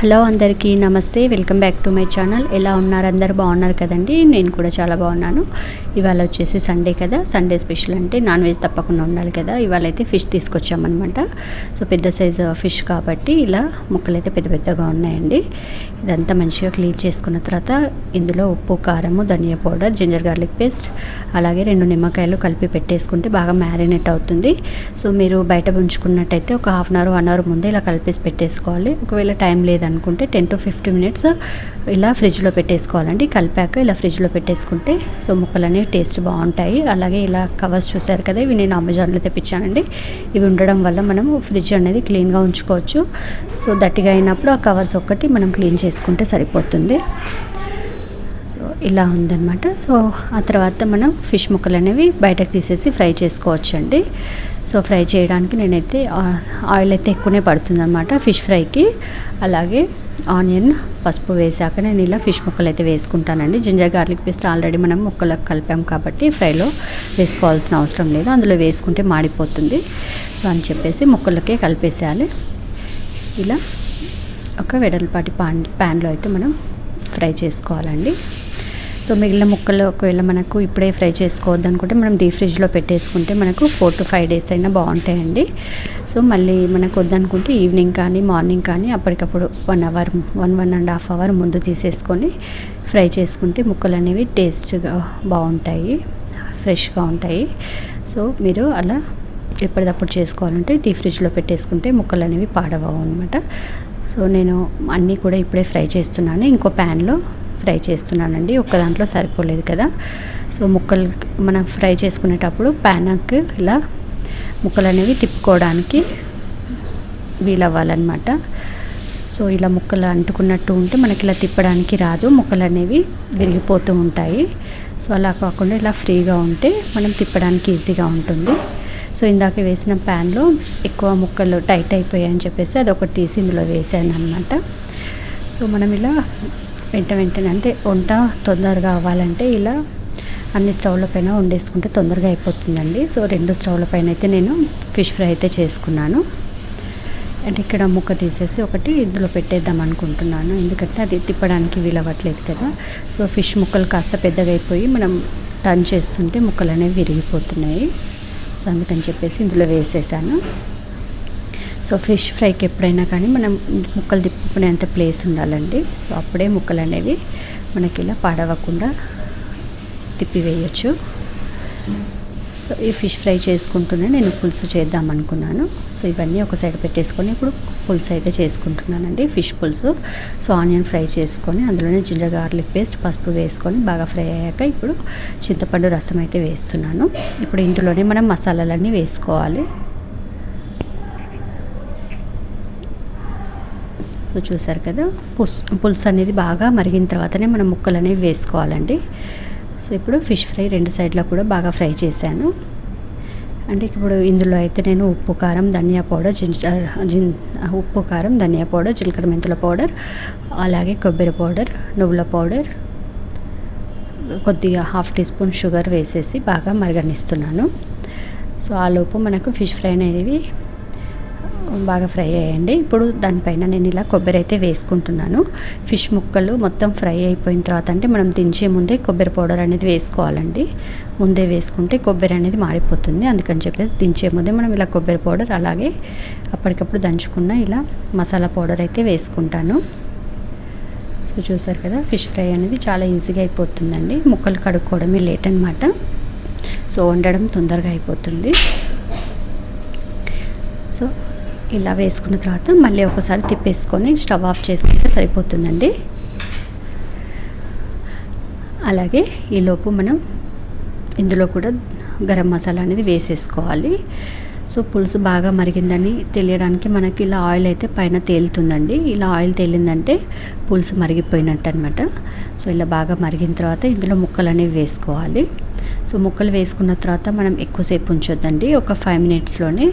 Hello అందరికీ నమస్తే welcome back to my channel. ఎలా ఉన్నారు? అందరు బాగున్నారు కదండి? నేను కూడా చాలా బాగున్నాను. ఇవాళ వచ్చేసి సండే కదా. సండే స్పెషల్ అంటే నాన్ వెజ్ తప్పకుండా ఉండాలి కదా. ఇవాళ అయితే ఫిష్ తీసుకొచ్చామన్నమాట. సో పెద్ద సైజు ఫిష్ కాబట్టి ఇలా ముక్కలు అయితే పెద్ద పెద్దగా ఉన్నాయండి. ఇదంతా మంచిగా క్లీన్ చేసుకున్న తర్వాత ఇందులో ఉప్పు కారము ధనియా పౌడర్ జింజర్ గార్లిక్ పేస్ట్ అలాగే రెండు నిమ్మకాయలు కలిపి పెట్టేసుకుంటే బాగా మ్యారినేట్ అవుతుంది. సో మీరు బయట ఉంచుకున్నట్టయితే ఒక half an hour one hour ముందే ఇలా కలిపేసి పెట్టేసుకోవాలి. ఒకవేళ టైం లేదా అనుకుంటే టెన్ టు ఫిఫ్టీ మినిట్స్ ఇలా ఫ్రిడ్జ్లో పెట్టేసుకోవాలండి. కలిపాక ఇలా ఫ్రిడ్జ్లో పెట్టేసుకుంటే సో ముక్కలు అనేవి టేస్ట్ బాగుంటాయి. అలాగే ఇలా కవర్స్ చూసారు కదా ఇవి నేను అమెజాన్లో తెప్పించానండి. ఇవి ఉండడం వల్ల మనము ఫ్రిడ్జ్ అనేది క్లీన్గా ఉంచుకోవచ్చు. సో దట్టిగా అయినప్పుడు ఆ కవర్స్ ఒక్కటి మనం క్లీన్ చేసుకుంటే సరిపోతుంది. ఇలా ఉందన్నమాట. సో ఆ తర్వాత మనం ఫిష్ ముక్కలు అనేవి బయటకు తీసేసి ఫ్రై చేసుకోవచ్చు అండి సో ఫ్రై చేయడానికి నేనైతే ఆయిల్ అయితే ఎక్కువనే పడుతుందన్నమాట ఫిష్ ఫ్రైకి. అలాగే ఆనియన్ పసుపు వేసాక నేను ఇలా ఫిష్ ముక్కలు అయితే వేసుకుంటానండి. జింజర్ గార్లిక్ పేస్ట్ ఆల్రెడీ మనం ముక్కలకు కలిపాం కాబట్టి ఫ్రైలో వేసుకోవాల్సిన అవసరం లేదు. అందులో వేసుకుంటే మాడిపోతుంది. సో అని చెప్పేసి ముక్కలకే కలిపేసేయాలి. ఇలా ఒక వెడల్పాటి పాన్ ప్యాన్లో అయితే మనం ఫ్రై చేసుకోవాలండి. సో మిగిలిన ముక్కలు ఒకవేళ మనకు ఇప్పుడే ఫ్రై చేసుకోవద్దు అనుకుంటే మనం డీప్ ఫ్రిడ్జ్లో పెట్టేసుకుంటే మనకు ఫోర్ టు ఫైవ్ డేస్ అయినా బాగుంటాయండి. సో మళ్ళీ మనకు వద్దనుకుంటే ఈవినింగ్ కానీ మార్నింగ్ కానీ అప్పటికప్పుడు one hour one one and half hour ముందు తీసేసుకొని ఫ్రై చేసుకుంటే ముక్కలు అనేవి టేస్ట్గా బాగుంటాయి ఫ్రెష్గా ఉంటాయి. సో మీరు అలా ఎప్పటికప్పుడు చేసుకోవాలంటే డీప్ ఫ్రిడ్జ్లో పెట్టేసుకుంటే ముక్కలు అనేవి పాడవవు అనమాట సో నేను అన్నీ కూడా ఇప్పుడే ఫ్రై చేస్తున్నాను. ఇంకో ప్యాన్లో ఫ్రై చేస్తున్నానండి. ఒక్క దాంట్లో సరిపోలేదు కదా. సో ముక్కలు మనం ఫ్రై చేసుకునేటప్పుడు ప్యాన్కి ఇలా ముక్కలు అనేవి తిప్పుకోవడానికి వీలవ్వాలన్నమాట. సో ఇలా ముక్కలు అంటుకున్నట్టు ఉంటే మనకి ఇలా తిప్పడానికి రాదు. ముక్కలు అనేవి విరిగిపోతూ ఉంటాయి. సో అలా కాకుండా ఇలా ఫ్రీగా ఉంటే మనం తిప్పడానికి ఈజీగా ఉంటుంది. సో ఇందాక వేసిన ప్యాన్లో ఎక్కువ ముక్కలు టైట్ అయిపోయాయని చెప్పేసి అది ఒకటి తీసి ఇందులో వేసాను అనమాట సో మనం ఇలా వెంట వెంటనే అంటే వంట తొందరగా అవ్వాలంటే ఇలా అన్ని స్టవ్ల పైన వండేసుకుంటే తొందరగా అయిపోతుందండి. సో రెండు స్టవ్ల పైన అయితే నేను ఫిష్ ఫ్రై అయితే చేసుకున్నాను. అంటే ఇక్కడ ముక్క తీసేసి ఒకటి ఇందులో పెట్టేద్దాం అనుకుంటున్నాను. ఎందుకంటే అది తిప్పడానికి వీలవ్వట్లేదు కదా. సో ఫిష్ ముక్కలు కాస్త పెద్దగా అయిపోయి మనం టర్న్ చేస్తుంటే ముక్కలు అనేవి విరిగిపోతున్నాయి. సో అందుకని చెప్పేసి ఇందులో వేసేసాను. సో ఫిష్ ఫ్రైకి ఎప్పుడైనా కానీ మనం ముక్కలు తిప్పుకునేంత ప్లేస్ ఉండాలండి. సో అప్పుడే ముక్కలు అనేవి మనకి ఇలా పాడవకుండా తిప్పివేయచ్చు. సో ఈ ఫిష్ ఫ్రై చేసుకుంటూనే నేను పులుసు చేద్దాం అనుకున్నాను. సో ఇవన్నీ ఒక సైడ్ పెట్టేసుకొని ఇప్పుడు పులుసు అయితే చేసుకుంటున్నానండి. ఫిష్ పులుసు. సో ఆనియన్ ఫ్రై చేసుకొని అందులోనే జింజర్ గార్లిక్ పేస్ట్ పసుపు వేసుకొని బాగా ఫ్రై అయ్యాక ఇప్పుడు చింతపండు రసం అయితే వేస్తున్నాను. ఇప్పుడు ఇందులోనే మనం మసాలాలన్నీ వేసుకోవాలి. సో చూసారు కదా పుస్ పులుసు అనేది బాగా మరిగిన తర్వాతనే మనం ముక్కలు అనేవి వేసుకోవాలండి. సో ఇప్పుడు ఫిష్ ఫ్రై రెండు సైడ్లో కూడా బాగా ఫ్రై చేశాను. అంటే ఇప్పుడు ఇందులో అయితే నేను ఉప్పు కారం ధనియా పౌడర్ జింజర్ జిన్ ఉప్పు కారం ధనియా పౌడర్ జీలకర్ర మెంతుల పౌడర్ అలాగే కొబ్బరి పౌడర్ నువ్వుల పౌడర్ కొద్దిగా హాఫ్ టీ స్పూన్ షుగర్ వేసేసి బాగా మరగనిస్తున్నాను. సో ఆ లోపు మనకు ఫిష్ ఫ్రై అనేది బాగా ఫ్రై అయ్యండి. ఇప్పుడు దానిపైన నేను ఇలా కొబ్బరి అయితే వేసుకుంటున్నాను. ఫిష్ ముక్కలు మొత్తం ఫ్రై అయిపోయిన తర్వాత అంటే మనం దించే ముందే కొబ్బరి పౌడర్ అనేది వేసుకోవాలండి. ముందే వేసుకుంటే కొబ్బరి అనేది మాడిపోతుంది. అందుకని చెప్పేసి దించే ముందే మనం ఇలా కొబ్బరి పౌడర్ అలాగే అప్పటికప్పుడు దంచుకున్న ఇలా మసాలా పౌడర్ అయితే వేసుకుంటాను. సో చూసారు కదా ఫిష్ ఫ్రై అనేది చాలా ఈజీగా అయిపోతుందండి. ముక్కలు కడుక్కోవడమే లేట్ అనమాట సో వండడం తొందరగా అయిపోతుంది. సో ఇలా వేసుకున్న తర్వాత మళ్ళీ ఒకసారి తిప్పేసుకొని స్టవ్ ఆఫ్ చేసుకుంటే సరిపోతుందండి. అలాగే ఈలోపు మనం ఇందులో కూడా గరం మసాలా అనేది వేసేసుకోవాలి. సో పులుసు బాగా మరిగిందని తెలియడానికి మనకి ఇలా ఆయిల్ అయితే పైన తేలుతుందండి. ఇలా ఆయిల్ తేలిందంటే పులుసు మరిగిపోయినట్టు అనమాట సో ఇలా బాగా మరిగిన తర్వాత ఇందులో ముక్కలు అనేవి వేసుకోవాలి. సో ముక్కలు వేసుకున్న తర్వాత మనం ఎక్కువసేపు ఉంచొద్దండి. ఒక ఫైవ్ మినిట్స్లోనే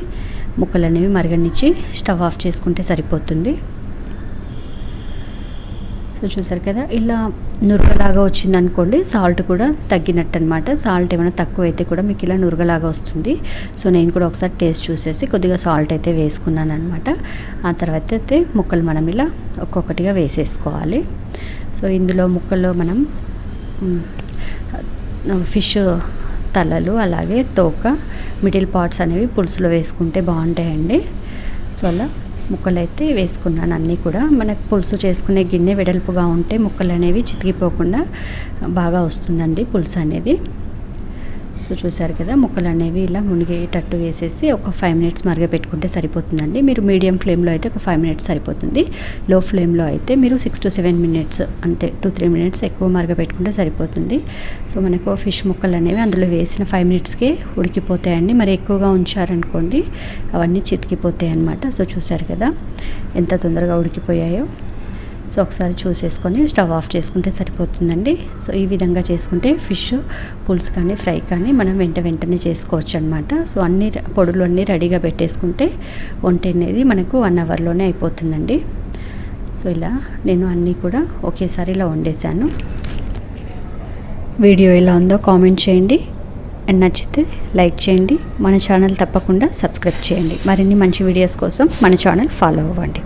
ముక్కలు అనేవి మరగనిచ్చి స్టవ్ ఆఫ్ చేసుకుంటే సరిపోతుంది. సో చూసారు కదా ఇలా నురగలాగా వచ్చింది అనుకోండి సాల్ట్ కూడా తగ్గినట్టు అనమాట సాల్ట్ ఏమైనా తక్కువ అయితే కూడా మీకు ఇలా నురగలాగా వస్తుంది. సో నేను కూడా ఒకసారి టేస్ట్ చూసేసి కొద్దిగా సాల్ట్ అయితే వేసుకున్నాను అనమాట ఆ తర్వాత అయితే ముక్కలు మనం ఇలా ఒక్కొక్కటిగా వేసేసుకోవాలి. సో ఇందులో ముక్కల్లో మనం ఫిష్ తలలు అలాగే తోక మిడిల్ పార్ట్స్ అనేవి పులుసులో వేసుకుంటే బాగుంటాయండి. సో అలా ముక్కలు అయితే వేసుకున్నాను అన్నీ కూడా. మనకు పులుసు చేసుకునే గిన్నె వెడల్పుగా ఉంటే ముక్కలు అనేవి చితికిపోకుండా బాగా వస్తుందండి పులుసు అనేది సో చూసారు కదా ముక్కలు అనేవి ఇలా మునిగేటట్టు వేసేసి ఒక ఫైవ్ మినిట్స్ మరగపెట్టుకుంటే సరిపోతుందండి. మీరు మీడియం ఫ్లేమ్లో అయితే ఒక ఫైవ్ మినిట్స్ సరిపోతుంది. లో ఫ్లేమ్లో అయితే మీరు సిక్స్ టు సెవెన్ మినిట్స్ అంతే టూ త్రీ మినిట్స్ ఎక్కువ మరగపెట్టుకుంటే సరిపోతుంది. సో మనకు ఫిష్ ముక్కలు అనేవి అందులో వేసిన ఫైవ్ మినిట్స్కే ఉడికిపోతాయండి. మరి ఎక్కువగా ఉంచారనుకోండి అవన్నీ చితికిపోతాయి అన్నమాట సో చూసారు కదా ఎంత తొందరగా ఉడికిపోయాయో. సో ఒకసారి చూసేసుకొని స్టవ్ ఆఫ్ చేసుకుంటే సరిపోతుందండి. సో ఈ విధంగా చేసుకుంటే ఫిష్ పులుసు కానీ ఫ్రై కానీ మనం వెంట వెంటనే చేసుకోవచ్చు అనమాట సో అన్ని పొడులు అన్నీ రెడీగా పెట్టేసుకుంటే వంట అనేది మనకు వన్ అవర్లోనే అయిపోతుందండి. సో ఇలా నేను అన్నీ కూడా ఒకేసారి ఇలా వండేసాను వీడియో ఎలా ఉందో కామెంట్ చేయండి. అండ్ నచ్చితే లైక్ చేయండి. మన ఛానల్ తప్పకుండా సబ్స్క్రైబ్ చేయండి. మరిన్ని మంచి వీడియోస్ కోసం మన ఛానల్ ఫాలో అవ్వండి.